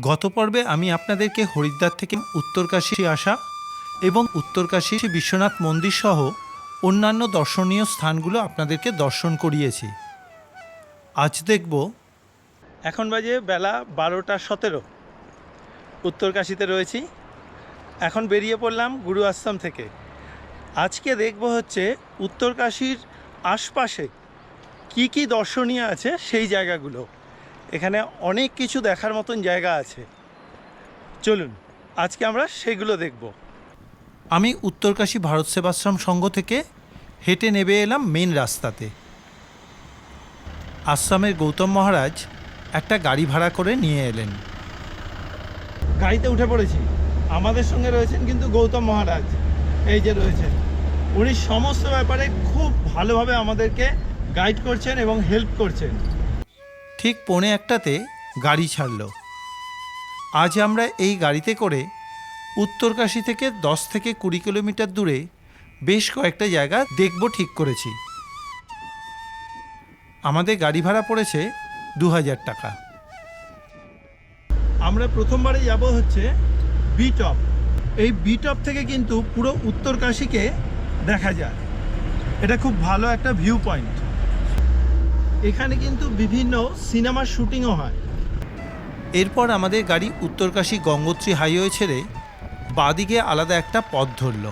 গত পর্বে আমি আপনাদেরকে হরিদ্বার থেকে উত্তরকাশী আসা এবং উত্তরকাশী বিশ্বনাথ মন্দির সহ অন্যান্য দর্শনীয় স্থানগুলো আপনাদেরকে দর্শন করিয়েছি। আজ দেখব এখন বাজে বেলা বারোটা সতেরো। উত্তরকাশীতে রয়েছি। এখন বেরিয়ে পড়লাম গুরু আশ্রম থেকে। আজকে দেখব হচ্ছে উত্তরকাশীর আশপাশে কি কি দর্শনীয় আছে সেই জায়গাগুলো। এখানে অনেক কিছু দেখার মতন জায়গা আছে। চলুন, আজকে আমরা সেগুলো দেখব। আমি উত্তরকাশী ভারত সেবাশ্রম সংঘ থেকে হেঁটে নেবে এলাম মেন রাস্তাতে। আশ্রমের গৌতম মহারাজ একটা গাড়ি ভাড়া করে নিয়ে এলেন। গাড়িতে উঠে পড়েছি। আমাদের সঙ্গে রয়েছেন কিন্তু গৌতম মহারাজ। এই যে রয়েছেন। উনি সমস্ত ব্যাপারে খুব ভালোভাবে আমাদেরকে গাইড করছেন এবং হেল্প করছেন। ঠিক পৌনে একটাতে গাড়ি ছাড়ল। আজ আমরা এই গাড়িতে করে উত্তরকাশী থেকে দশ থেকে কুড়ি কিলোমিটার দূরে বেশ কয়েকটা জায়গা দেখব ঠিক করেছি। আমাদের গাড়ি ভাড়া পড়েছে দু হাজার টাকা। আমরা প্রথমবারে যাব হচ্ছে বিটপ এই বিটপ থেকে কিন্তু পুরো উত্তরকাশীকে দেখা যায়। এটা খুব ভালো একটা ভিউ পয়েন্ট এখানে কিন্তু বিভিন্ন সিনেমার শুটিংও হয়। এরপর আমাদের গাড়ি উত্তরকাশী গঙ্গোত্রী হাইওয়ে ছেড়ে বাদিকে আলাদা একটা পথ ধরল।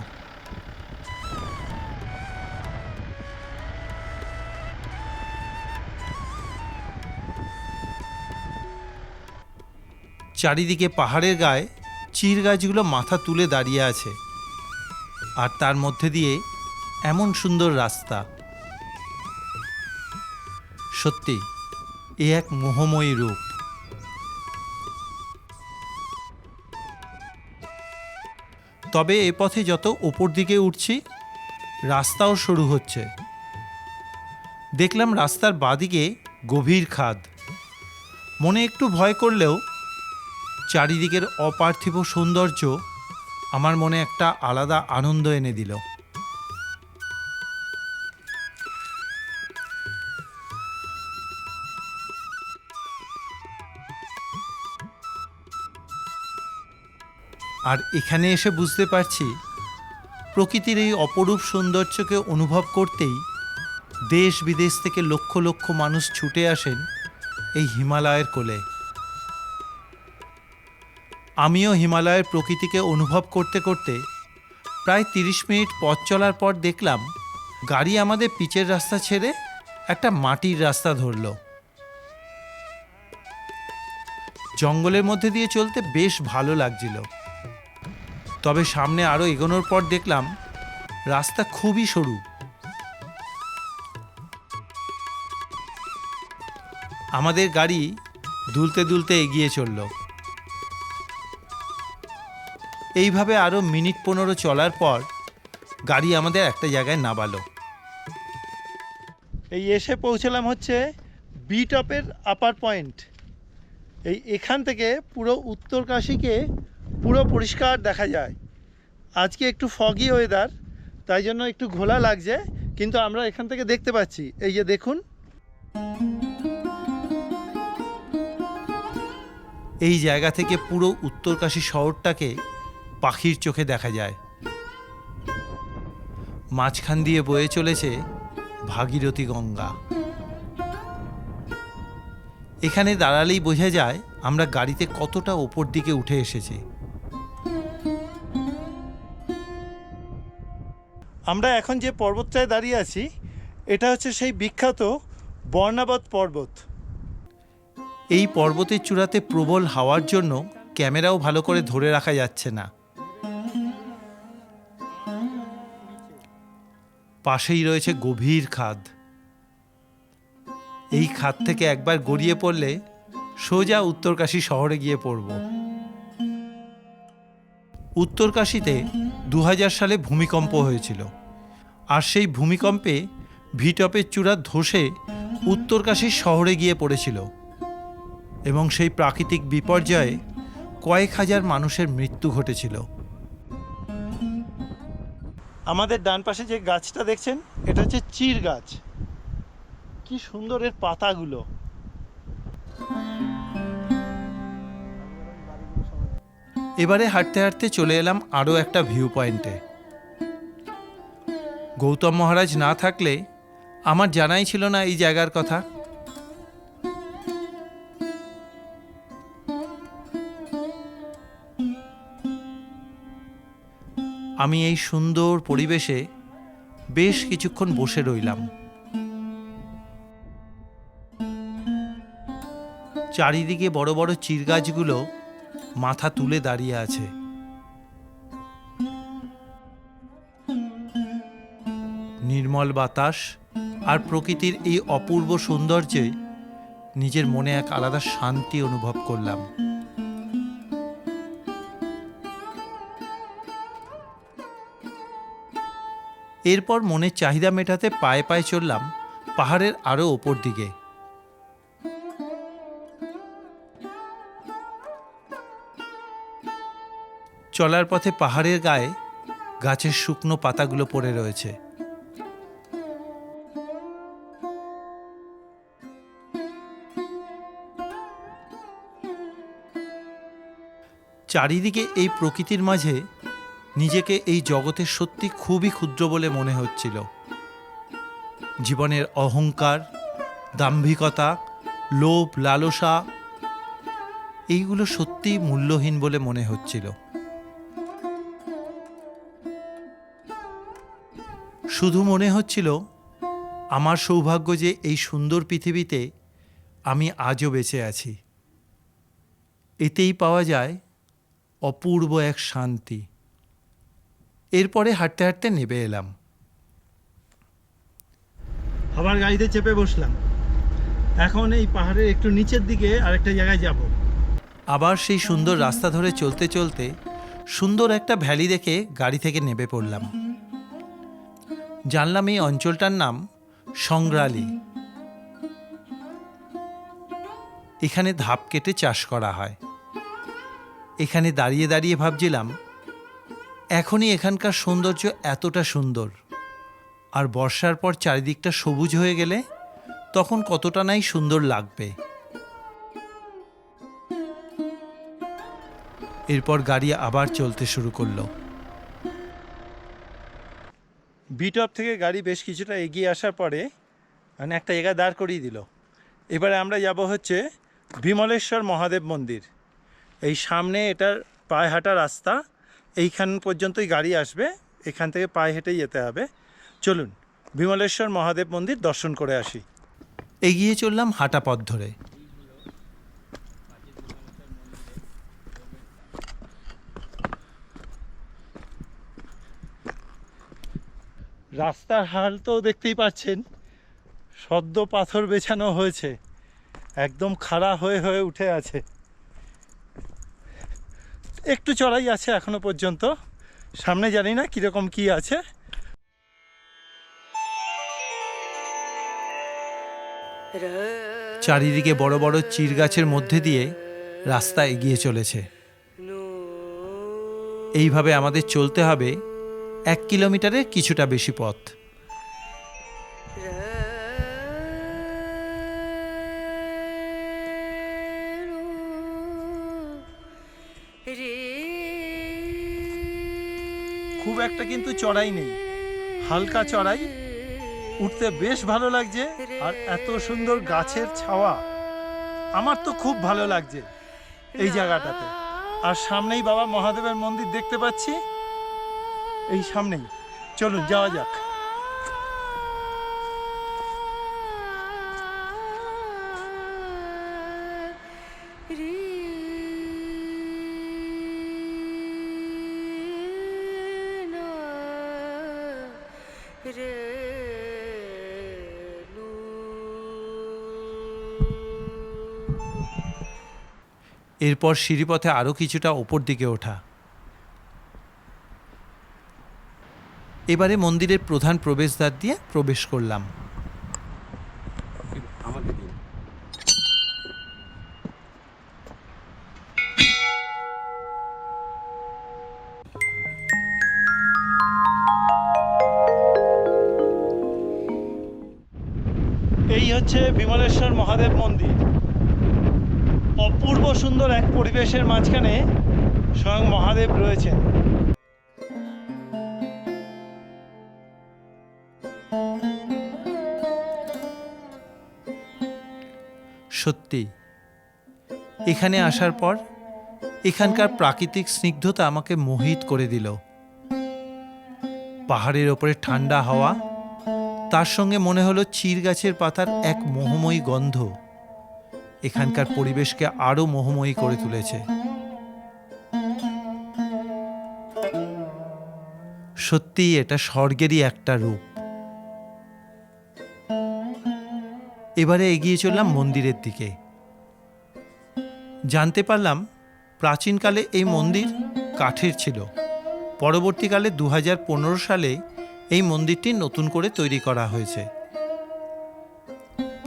চারিদিকে পাহাড়ের গায়ে চির গাছগুলো মাথা তুলে দাঁড়িয়ে আছে। আর তার মধ্যে দিয়ে এমন সুন্দর রাস্তা। সত্যি, এ এক মোহময়ী রূপ। তবে এ পথে যত ওপর দিকে উঠছি, রাস্তাও শুরু হচ্ছে। দেখলাম রাস্তার বাদিকে গভীর খাদ। মনে একটু ভয় করলেও চারিদিকের অপার্থিব সৌন্দর্য আমার মনে একটা আলাদা আনন্দ এনে দিল। আর এখানে এসে বুঝতে পারছি, প্রকৃতির এই অপরূপ সৌন্দর্যকে অনুভব করতেই দেশ বিদেশ থেকে লক্ষ লক্ষ মানুষ ছুটে আসেন এই হিমালয়ের কোলে। আমিও হিমালয়ের প্রকৃতিকে অনুভব করতে করতে প্রায় তিরিশ মিনিট পথ চলার পর দেখলাম, গাড়ি আমাদের পিচের রাস্তা ছেড়ে একটা মাটির রাস্তা ধরল। জঙ্গলের মধ্যে দিয়ে চলতে বেশ ভালো লাগছিল। তবে সামনে আরও এগোনোর পর দেখলাম রাস্তা খুবই সরু। আমাদের গাড়ি দুলতে দুলতে এগিয়ে চলল। এইভাবে আরও মিনিট পনেরো চলার পর গাড়ি আমাদের একটা জায়গায় নামালো। এই এসে পৌঁছলাম হচ্ছে বি টপের আপার পয়েন্ট এই এখান থেকে পুরো উত্তরকাশীকে পুরো পরিষ্কার দেখা যায়। আজকে একটু ফগি ওয়েদার তাই জন্য একটু ঘোলা লাগছে, কিন্তু আমরা এখান থেকে দেখতে পাচ্ছি। এই যে দেখুন। এই জায়গা থেকে পুরো উত্তরকাশী শহরটাকে পাখির চোখে দেখা যায়। মাঝখান দিয়ে বয়ে চলেছে ভাগীরথী গঙ্গা। এখানে দাঁড়ালেই বোঝা যায় আমরা গাড়িতে কতটা ওপর দিকে উঠে এসেছি। আমরা এখন যে পর্বতটায় দাঁড়িয়ে আছি, এটা হচ্ছে সেই বিখ্যাত বর্ণাবত পর্বত। এই পর্বতের চূড়াতে প্রবল হাওয়ার জন্য ক্যামেরাও ভালো করে ধরে রাখা যাচ্ছে না। পাশেই রয়েছে গভীর খাদ। এই খাদ থেকে একবার গড়িয়ে পড়লে সোজা উত্তরকাশী শহরে গিয়ে পড়ব। উত্তরকাশীতে দু সালে ভূমিকম্প হয়েছিল। আর সেই ভূমিকম্পে ভিটপের চূড়া ধসে উত্তরকাশী শহরে গিয়ে পড়েছিল এবং সেই প্রাকৃতিক বিপর্যয়ে কয়েক হাজার মানুষের মৃত্যু ঘটেছিল। আমাদের ডান পাশে যে গাছটা দেখছেন, এটা হচ্ছে চির গাছ। কি সুন্দর এর পাতাগুলো। এবারে হাঁটতে হাঁটতে চলে এলাম আরও একটা ভিউ পয়েন্টে গৌতম মহারাজ না থাকলে আমার জানাই ছিল না এই জায়গার কথা। আমি এই সুন্দর পরিবেশে বেশ কিছুক্ষণ বসে রইলাম। চারিদিকে বড় বড় চিরগাছগুলো মাথা তুলে দাঁড়িয়ে আছে। নির্মল বাতাস আর প্রকৃতির এই অপূর্ব সৌন্দর্যে নিজের মনে এক আলাদা শান্তি অনুভব করলাম। এরপর মনের চাহিদা মেটাতে পায়ে পায়ে চললাম পাহাড়ের আরও ওপর দিকে। চলার পথে পাহাড়ের গায়ে গাছের শুকনো পাতাগুলো পড়ে রয়েছে। চারিদিকে এই প্রকৃতির মাঝে নিজেকে এই জগতের সত্যি খুবই ক্ষুদ্র বলে মনে হচ্ছিল। জীবনের অহংকার, দাম্ভিকতা, লোভ, লালসা, এইগুলো সত্যিই মূল্যহীন বলে মনে হচ্ছিল। শুধু মনে হচ্ছিল আমার সৌভাগ্য যে এই সুন্দর পৃথিবীতে আমি আজও বেঁচে আছি। এতেই পাওয়া যায় অপূর্ব এক শান্তি। এরপরে হাঁটতে হাঁটতে নেবে এলাম। আবার গাড়িতে চেপে বসলাম। এখন এই পাহাড়ের একটু নিচের দিকে আরেকটা জায়গায় যাব। আবার সেই সুন্দর রাস্তা ধরে চলতে চলতে সুন্দর একটা ভ্যালি দেখে গাড়ি থেকে নেমে পড়লাম। জানলাম এই অঞ্চলটার নাম সংগ্রালী। এখানে ধাপ কেটে চাষ করা হয়। এখানে দাঁড়িয়ে দাঁড়িয়ে ভাবছিলাম, এখনই এখানকার সৌন্দর্য এতটা সুন্দর। আর বর্ষার পর চারিদিকটা সবুজ হয়ে গেলে তখন কতটা নাই সুন্দর লাগবে। এরপর গাড়ি আবার চলতে শুরু করল। বিটপ থেকে গাড়ি বেশ কিছুটা এগিয়ে আসার পরে মানে একটা জায়গা দাঁড় করিয়ে দিল। এবারে আমরা যাব হচ্ছে বিমলেশ্বর মহাদেব মন্দির। এই সামনে এটার পায়ে হাঁটা রাস্তা, এইখান পর্যন্তই গাড়ি আসবে, এখান থেকে পায়ে হেঁটেই যেতে হবে। চলুন বিমলেশ্বর মহাদেব মন্দির দর্শন করে আসি। এগিয়ে চললাম হাঁটা পথ ধরে। রাস্তার হাল তো দেখতেই পাচ্ছেন। সদ্য পাথর বেছানো হয়েছে। একদম খাড়া হয়ে হয়ে উঠে আছে। একটু চড়াই আছে এখনও পর্যন্ত। সামনে জানি না কীরকম কি আছে। চারিদিকে বড় বড় চির গাছের মধ্যে দিয়ে রাস্তা এগিয়ে চলেছে। এইভাবে আমাদের চলতে হবে এক কিলোমিটারের কিছুটা বেশি পথ। খুব একটা কিন্তু চড়াই নেই। হালকা চড়াই। উঠতে বেশ ভালো লাগছে আর এত সুন্দর গাছের ছাওয়া। আমার তো খুব ভালো লাগছে এই জায়গাটাতে। আর সামনেই বাবা মহাদেবের মন্দির দেখতে পাচ্ছি। এই সামনেই। চলুন যাওয়া যাক। এরপর সিঁড়িপথে আরও কিছুটা ওপর দিকে ওঠা। এবারে মন্দিরের প্রধান প্রবেশদ্বার দিয়ে প্রবেশ করলাম। এই হচ্ছে বিমলেশ্বর মহাদেব মন্দির। অপূর্ব সুন্দর এক পরিবেশের মাঝখানে স্বয়ং মহাদেব রয়েছেন। সত্যি। এখানে আসার পর এখানকার প্রাকৃতিক স্নিগ্ধতা আমাকে মোহিত করে দিল। পাহাড়ের ওপরে ঠান্ডা হাওয়া, তার সঙ্গে মনে হলো চির গাছের পাতার এক মোহময়ী গন্ধ। এখানকার পরিবেশকে আরও মোহময়ী করে তুলেছে। সত্যিই এটা স্বর্গেরই একটা রূপ। এবারে এগিয়ে চললাম মন্দিরের দিকে। জানতে পারলাম প্রাচীনকালে এই মন্দির কাঠের ছিল। পরবর্তীকালে দু হাজার পনেরো সালে এই মন্দিরটি নতুন করে তৈরি করা হয়েছে।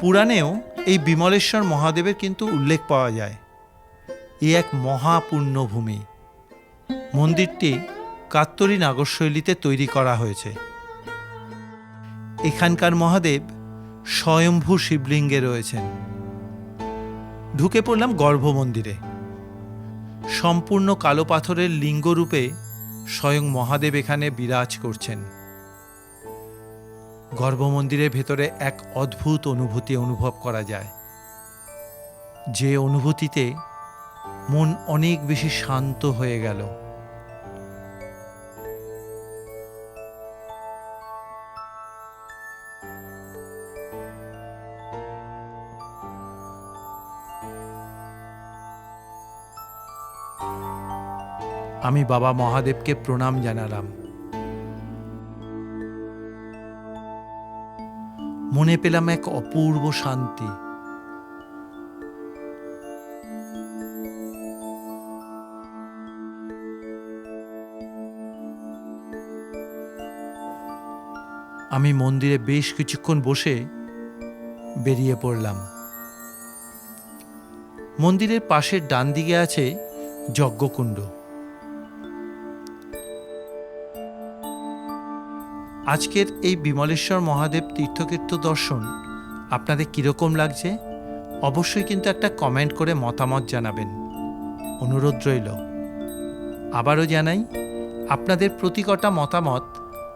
পুরাণেও এই বিমলেশ্বর মহাদেবের কিন্তু উল্লেখ পাওয়া যায়। এ এক মহাপুণ্যভূমি মন্দিরটি কাত্তরী নাগরশৈলীতে তৈরি করা হয়েছে। এখানকার মহাদেব স্বয়ম্ভু শিবলিঙ্গে রয়েছেন। ঢুকে পড়লাম গর্ভমন্দিরে। সম্পূর্ণ কালো পাথরের লিঙ্গরূপে স্বয়ং মহাদেব এখানে বিরাজ করছেন। গর্ভমন্দিরের ভেতরে এক অদ্ভুত অনুভূতি অনুভব করা যায়। যে অনুভূতিতে মন অনেক বেশি শান্ত হয়ে গেল। আমি বাবা মহাদেবকে প্রণাম জানালাম। মনে পেলাম এক অপূর্ব শান্তি। আমি মন্দিরে বেশ কিছুক্ষণ বসে বেরিয়ে পড়লাম। মন্দিরের পাশের ডান দিকে আছে যজ্ঞকুণ্ড। আজকের এই বিমলেশ্বর মহাদেব তীর্থক্ষেত্র দর্শন আপনাদের কীরকম লাগছে? অবশ্যই কিন্তু একটা কমেন্ট করে মতামত জানাবেন। অনুরোধ রইল। আবারও জানাই, আপনাদের প্রতি কটা মতামত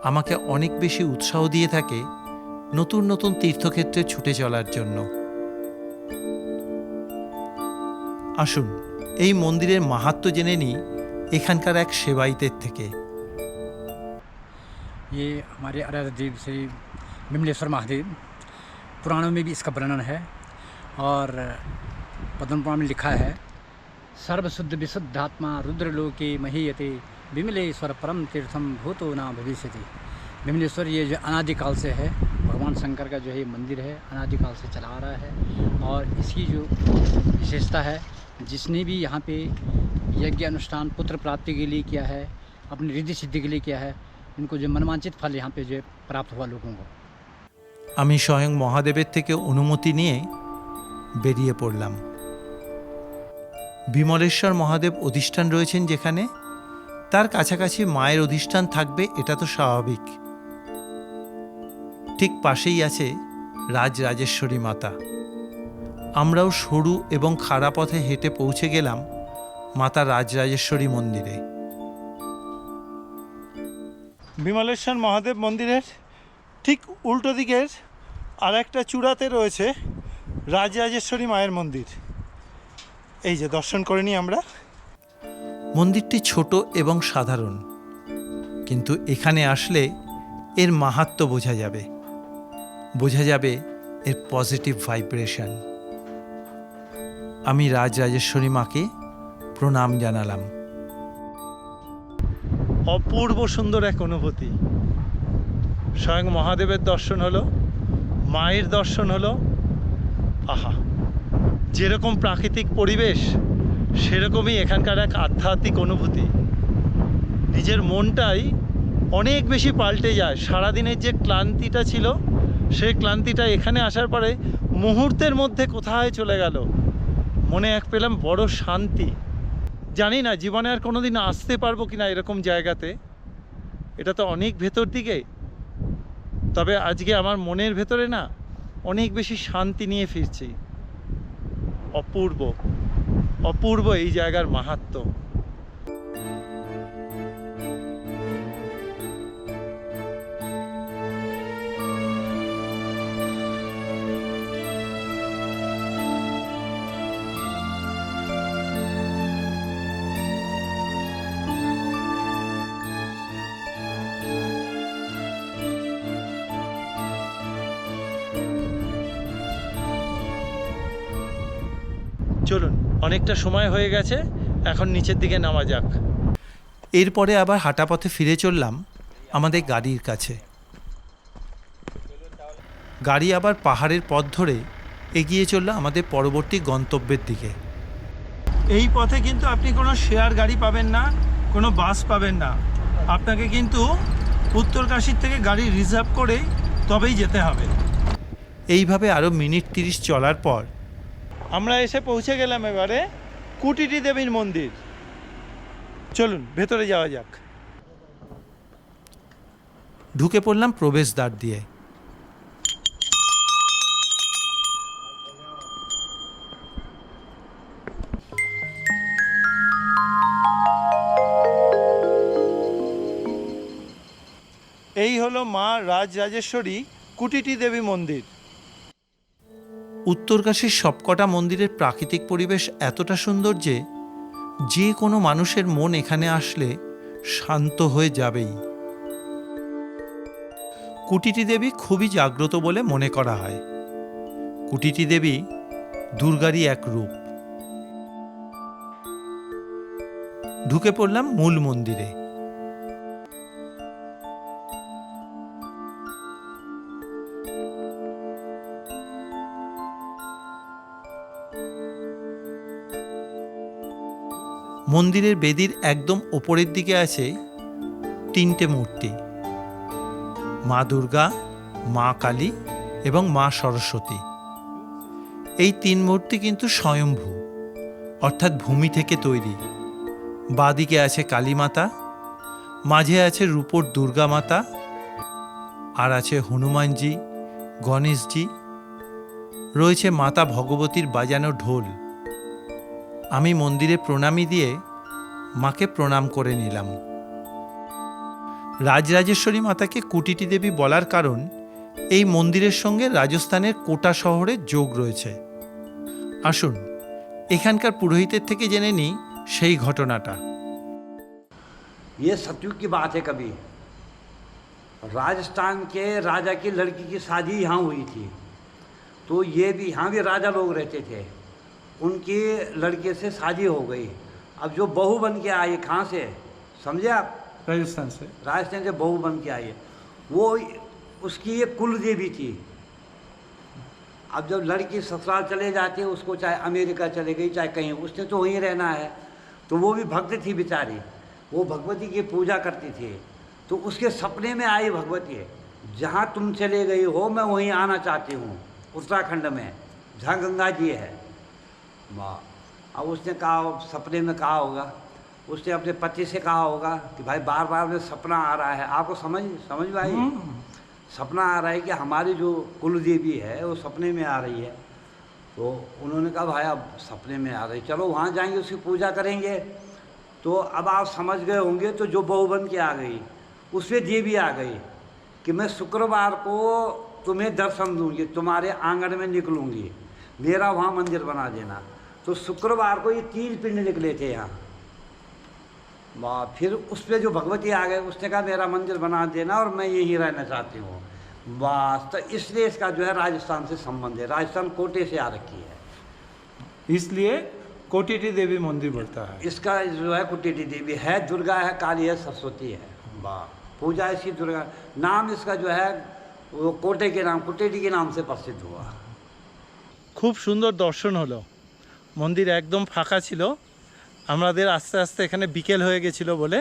আমাকে অনেক বেশি উৎসাহ দিয়ে থাকে নতুন নতুন তীর্থক্ষেত্রে ছুটে চলার জন্য। আসুন, এই মন্দিরের মাহাত্ম্য জেনে নিই এখানকার এক সেবাইতের থেকে। ये हमारे आराध्य देव श्री विमलेश्वर महादेव। पुराणों में भी इसका वर्णन है और पद्म पुराण में लिखा है, सर्वशुद्ध विशुद्धात्मा रुद्रलोके महीयते, विमलेश्वर परम तीर्थम भूतो ना भविष्य विमलेश्वर ये जो अनादिकाल से है, भगवान शंकर का जो है मंदिर है, अनादिकाल से चला आ रहा है और इसकी जो विशेषता है, जिसने भी यहाँ पे यज्ञ अनुष्ठान पुत्र प्राप्ति के लिए किया है, अपनी रिद्धि सिद्धि के लिए किया है इनको जो मनवांचित फल यहाँ पे जो है प्राप्त हुआ लोगों को আমি স্বয়ং মহাদেবের থেকে অনুমতি নিয়ে বেরিয়ে পড়লাম বিমলেশ্বর মহাদেব অধিষ্ঠান রয়েছেন যেখানে তার কাছাকাছি মায়ের অধিষ্ঠান থাকবে এটা তো স্বাভাবিক ঠিক পাশেই আছে রাজ রাজেশ্বরী মাতা আমরাও সরু এবং খাড়া পথে হেঁটে পৌঁছে গেলাম মাতা রাজরাজেশ্বরী মন্দিরে বিমলেশ্বর মহাদেব মন্দিরের ঠিক উল্টো দিকের আর একটা চূড়াতে রয়েছে রাজরাজেশ্বরী মায়ের মন্দির। এই যে দর্শন করে নিই আমরা। মন্দিরটি ছোট এবং সাধারণ, কিন্তু এখানে আসলে এর মাহাত্ম্য বোঝা যাবে। বোঝা যাবে এর পজিটিভ ভাইব্রেশন আমি রাজরাজেশ্বরী মাকে প্রণাম জানালাম। অপূর্ব সুন্দর এক অনুভূতি। স্বয়ং মহাদেবের দর্শন হলো, মায়ের দর্শন হলো, আহা! যেরকম প্রাকৃতিক পরিবেশ, সেরকমই এখানকার এক আধ্যাত্মিক অনুভূতি। নিজের মনটাই অনেক বেশি পাল্টে যায়। সারাদিনের যে ক্লান্তিটা ছিল, সেই ক্লান্তিটা এখানে আসার পরে মুহূর্তের মধ্যে কোথায় চলে গেল? মনে এক পেলাম বড় শান্তি। জানি না, জীবনে আর কোনোদিন আসতে পারব কিনা এরকম জায়গাতে। এটা তো অনেক ভেতর দিকে। তবে আজকে আমার মনের ভেতরে না, অনেক বেশি শান্তি নিয়ে ফিরছি। অপূর্ব অপূর্ব এই জায়গার মাহাত্ম্য চলুন, অনেকটা সময় হয়ে গেছে, এখন নিচের দিকে নামা যাক। এরপরে আবার হাঁটা পথে ফিরে চললাম আমাদের গাড়ির কাছে। গাড়ি আবার পাহাড়ের পথ ধরে এগিয়ে চলল আমাদের পরবর্তী গন্তব্যের দিকে। এই পথে কিন্তু আপনি কোনো শেয়ার গাড়ি পাবেন না, কোনো বাস পাবেন না। আপনাকে কিন্তু উত্তরকাশীর থেকে গাড়ি রিজার্ভ করে তবেই যেতে হবে। এইভাবে আরও মিনিট তিরিশ চলার পর আমরা এসে পৌঁছে গেলাম এবারে কুটিটি দেবীর মন্দির। চলুন ভেতরে যাওয়া যাক। ঢুকে পড়লাম প্রবেশদ্বার দিয়ে। এই হলো মা রাজরাজেশ্বরী কুটিটি দেবী মন্দির। উত্তরকাশীর সবকটা মন্দিরের প্রাকৃতিক পরিবেশ এতটা সুন্দর যে যে কোনো মানুষের মন এখানে আসলে শান্ত হয়ে যাবেই। কুটিটি দেবী খুবই জাগ্রত বলে মনে করা হয়। কুটিটি দেবী দুর্গারই এক রূপ। ঢুকে পড়লাম মূল মন্দিরে। মন্দিরের বেদির একদম ওপরের দিকে আছে তিনটে মূর্তি। মা দুর্গা, মা কালী এবং মা সরস্বতী। এই তিন মূর্তি কিন্তু স্বয়ম্ভূ, অর্থাৎ ভূমি থেকে তৈরি। বাদিকে আছে কালী মাতা মাঝে আছে রূপোর দুর্গা মাতা আর আছে হনুমানজি, গণেশজি, রয়েছে মাতা ভগবতীর বাজানো ঢোল। আমি মন্দিরে প্রণামী দিয়ে মাকে প্রণাম করে নিলাম রাজরাজেশ্বরী মাতাকে কুটিটি দেবী বলার কারণ এই মন্দিরের সঙ্গে রাজস্থানের কোটা শহরের যোগ রয়েছে আসুন এখানকার পুরোহিতের থেকে জেনে নিই সেই ঘটনাটা ये सतयुग की बात है कभी राजस्थान के राजा की लड़की की शादी यहाँ हुई थी तो ये भी यहाँ भी राजा लोग रहते थे उनके लड़के से शादी हो गई। अब जो बहू बन के आई कहाँ से? समझे आप? राजस्थान से। राजस्थान से बहू बन के आई है। वो उसकी ये कुल देवी थी। अब जब लड़की ससुराल चले जाती है उसको चाहे अमेरिका चले गई चाहे कहीं उसने तो वहीं रहना है। तो वो भी भक्त थी बेचारी। वो भगवती की पूजा करती थी। तो उसके सपने में आई भगवती। है जहाँ तुम चले गई हो मैं वहीं आना चाहती हूँ उत्तराखंड में। जहाँ गंगा जी है। वाह। अब उसने कहा सपने में कहा होगा उसने अपने पति से कहा होगा कि भाई बार बार में सपना आ रहा है। आपको समझ समझ में आई सपना आ रहा है कि हमारी जो कुल देवी है वो सपने में आ रही है। तो उन्होंने कहा भाई अब सपने में आ रही चलो वहाँ जाएँगे उसकी पूजा करेंगे। तो अब आप समझ गए होंगे तो जो बहू बन के आ गई उसमें देवी आ गई कि मैं शुक्रवार को तुम्हें दर्शन दूँगी तुम्हारे आँगन में निकलूँगी। मेरा वहाँ मंदिर बना देना। तो शुक्रवार को ये तीन पिंड निकले थे यहाँ। वाह फिर उस पर जो भगवती आ गए उसने कहा मेरा मंदिर बना देना और मैं यहीं रहना चाहती हूँ। वाह तो इसलिए इसका जो है राजस्थान से संबंध है। राजस्थान कोटे से आ रखी है। इसलिए कोटिटी देवी मंदिर बढ़ता है। इसका जो है कोटेटी देवी है दुर्गा है काली है सरस्वती है। वाह पूजा इसकी दुर्गा नाम इसका जो है वो कोटे के नाम कोटेटी के नाम से प्रसिद्ध हुआ। खूब सुंदर दर्शन हो लो মন্দির একদম ফাঁকা ছিল। আমাদের আস্তে আস্তে এখানে বিকেল হয়ে গেছিল বলে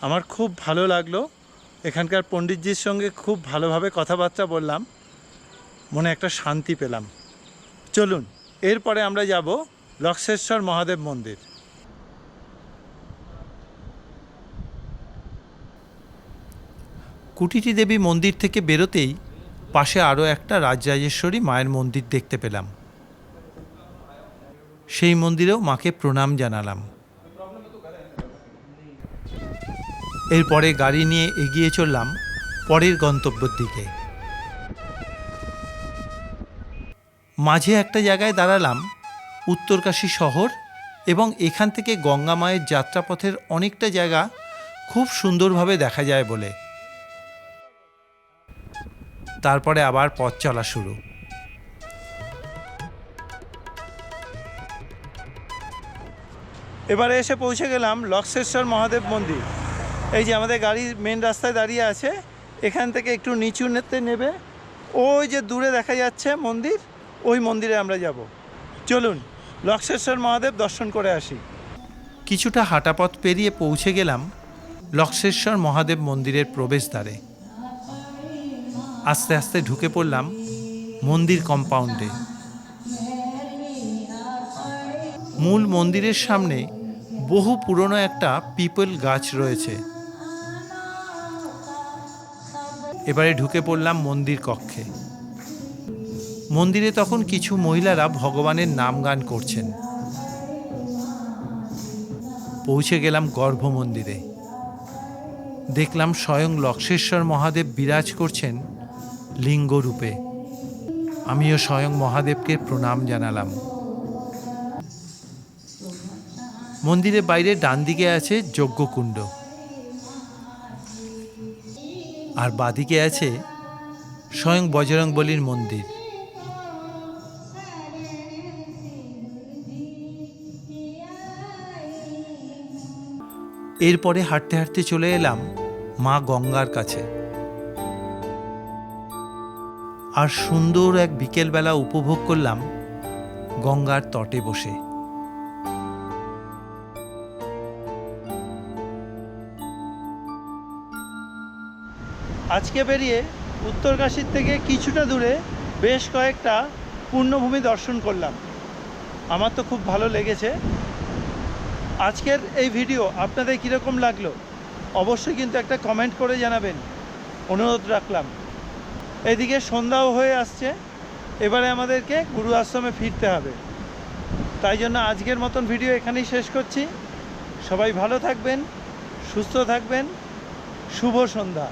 আমার খুব ভালো লাগল। এখানকার পণ্ডিতজির সঙ্গে খুব ভালোভাবে কথাবার্তা বললাম। মনে একটা শান্তি পেলাম। চলুন, এরপরে আমরা যাব লক্ষ্যেশ্বর মহাদেব মন্দির। কুটিটি দেবী মন্দির থেকে বেরোতেই পাশে আরও একটা রাজরাজেশ্বরী মায়ের মন্দির দেখতে পেলাম। সেই মন্দিরেও মাকে প্রণাম জানালাম। এরপরে গাড়ি নিয়ে এগিয়ে চললাম পরের গন্তব্যের দিকে। মাঝে একটা জায়গায় দাঁড়ালাম, উত্তরকাশী শহর এবং এখান থেকে গঙ্গা মায়ের যাত্রাপথের অনেকটা জায়গা খুব সুন্দরভাবে দেখা যায় বলে। তারপরে আবার পথ চলা শুরু। এবারে এসে পৌঁছে গেলাম লক্ষ্যেশ্বর মহাদেব মন্দির। এই যে আমাদের গাড়ি মেন রাস্তায় দাঁড়িয়ে আছে, এখান থেকে একটু নিচু নেতে নেবে। ওই যে দূরে দেখা যাচ্ছে মন্দির, ওই মন্দিরে আমরা যাব। চলুন লক্ষ্যেশ্বর মহাদেব দর্শন করে আসি। কিছুটা হাঁটাপথ পেরিয়ে পৌঁছে গেলাম লক্ষ্যেশ্বর মহাদেব মন্দিরের প্রবেশদ্বারে। আস্তে আস্তে ঢুকে পড়লাম মন্দির কম্পাউন্ডে মূল মন্দিরের সামনে বহু পুরনো একটা পিপল গাছ রয়েছে। এবারে ঢুকে পড়লাম মন্দির কক্ষে। মন্দিরে তখন কিছু মহিলারা ভগবানের নাম গান করছেন। পৌঁছে গেলাম গর্ভ মন্দিরে। দেখলাম স্বয়ং লক্ষেশ্বর মহাদেব বিরাজ করছেন লিঙ্গ রূপে আমিও স্বয়ং মহাদেবকে প্রণাম জানালাম। মন্দিরের বাইরে ডান দিকে আছে যজ্ঞকুণ্ড। আর বাদিকে আছে স্বয়ং বজরংবলীর মন্দির। এরপরে হাঁটতে হাঁটতে চলে এলাম মা গঙ্গার কাছে। আর সুন্দর এক বিকেলবেলা উপভোগ করলাম গঙ্গার তটে বসে। আজকে বেরিয়ে উত্তরকাশীর থেকে কিছুটা দূরে বেশ কয়েকটা পূর্ণভূমি দর্শন করলাম। আমার তো খুব ভালো লেগেছে। আজকের এই ভিডিও আপনাদের কীরকম লাগল? অবশ্যই কিন্তু একটা কমেন্ট করে জানাবেন। অনুরোধ রাখলাম। এদিকে সন্ধ্যাও হয়ে আসছে। এবারে আমাদেরকে গুরু আশ্রমে ফিরতে হবে। তাই জন্য আজকের মতন ভিডিও এখানেই শেষ করছি। সবাই ভালো থাকবেন, সুস্থ থাকবেন। শুভ সন্ধ্যা।